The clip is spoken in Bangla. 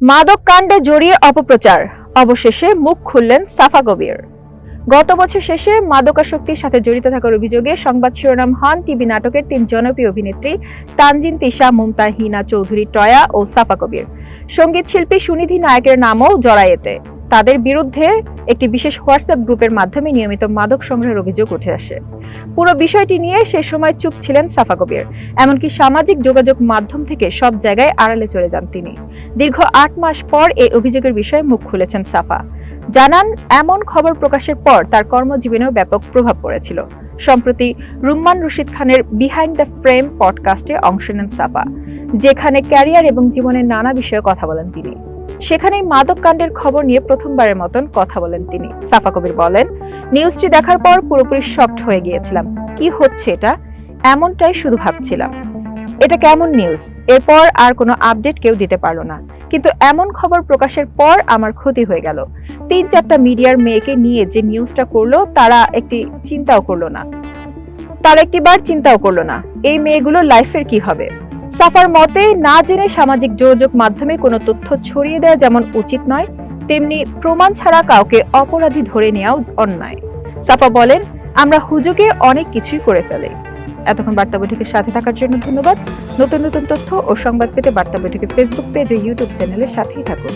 মাদক কাণ্ডে জড়িয়ে অপপ্রচার। অবশেষে মুখ খুললেন সাফা কবির গত বছর শেষে মাদকাসক্তির সাথে জড়িত থাকার অভিযোগে সংবাদ শিরোনাম হন টিভি নাটকের তিন জনপ্রিয় অভিনেত্রী তানজিন তিশা মুমতা হিনা চৌধুরী, টয়া ও সাফা কবির। সংগীত শিল্পী সুনিধি নায়কের নামও জড়ায়েতে। তাদের বিরুদ্ধে একটি বিশেষ হোয়াটসঅ্যাপ গ্রুপের মাধ্যমে নিয়মিত মাদক সংগ্রহের অভিযোগ উঠে আসে। পুরো বিষয়টি নিয়ে সে সময় চুপ ছিলেন সাফা কবির, এমনকি সামাজিক যোগাযোগ মাধ্যম থেকে সব জায়গায় আড়ালে চলে যান তিনি। দীর্ঘ আট মাস পর এই অভিযোগের বিষয়ে মুখ খুলেছেন সাফা। জানান, এমন খবর প্রকাশের পর তার কর্মজীবনেও ব্যাপক প্রভাব পড়েছিল। সম্প্রতি রুম্মান রশিদ খানের বিহাইন্ড দ্য ফ্রেম পডকাস্টে অংশ নেন সাফা, যেখানে ক্যারিয়ার এবং জীবনের নানা বিষয়ে কথা বলেন তিনি। সেখানেই মাদক কাণ্ডের খবর নিয়ে প্রথমবারের মতন কথা বলেন তিনি। সাফা কবির বলেন, নিউজটি দেখার পর পুরোপুরি শকড হয়ে গিয়েছিলাম। কি হচ্ছে এটা? এমনটাই শুধু ভাবছিলাম। এটা কেমন নিউজ? এরপর আর কোনো আপডেট কেউ দিতে পারল না। কিন্তু এমন খবর প্রকাশের পর আমার ক্ষতি হয়ে গেল। তিন চারটা মিডিয়ার মেয়েকে নিয়ে যে নিউজটা করল, তারা একটি চিন্তাও করল না। তারা একটিবার চিন্তাও করল না, এই মেয়েগুলো লাইফের কি হবে? সাফার মতে, না জেনে সামাজিক যোগাযোগ মাধ্যমে কোনো তথ্য ছড়িয়ে দেওয়া যেমন উচিত নয়, তেমনি প্রমাণ ছাড়া কাউকে অপরাধী ধরে নেওয়াও অন্যায়। সাফা বলেন, আমরা হুজুগে অনেক কিছুই করে ফেলে। এতক্ষণ বার্তা বৈঠকের সাথে থাকার জন্য ধন্যবাদ। নতুন নতুন তথ্য ও সংবাদ পেতে বার্তা বৈঠকের ফেসবুক পেজ ও ইউটিউব চ্যানেলের সাথেই থাকুন।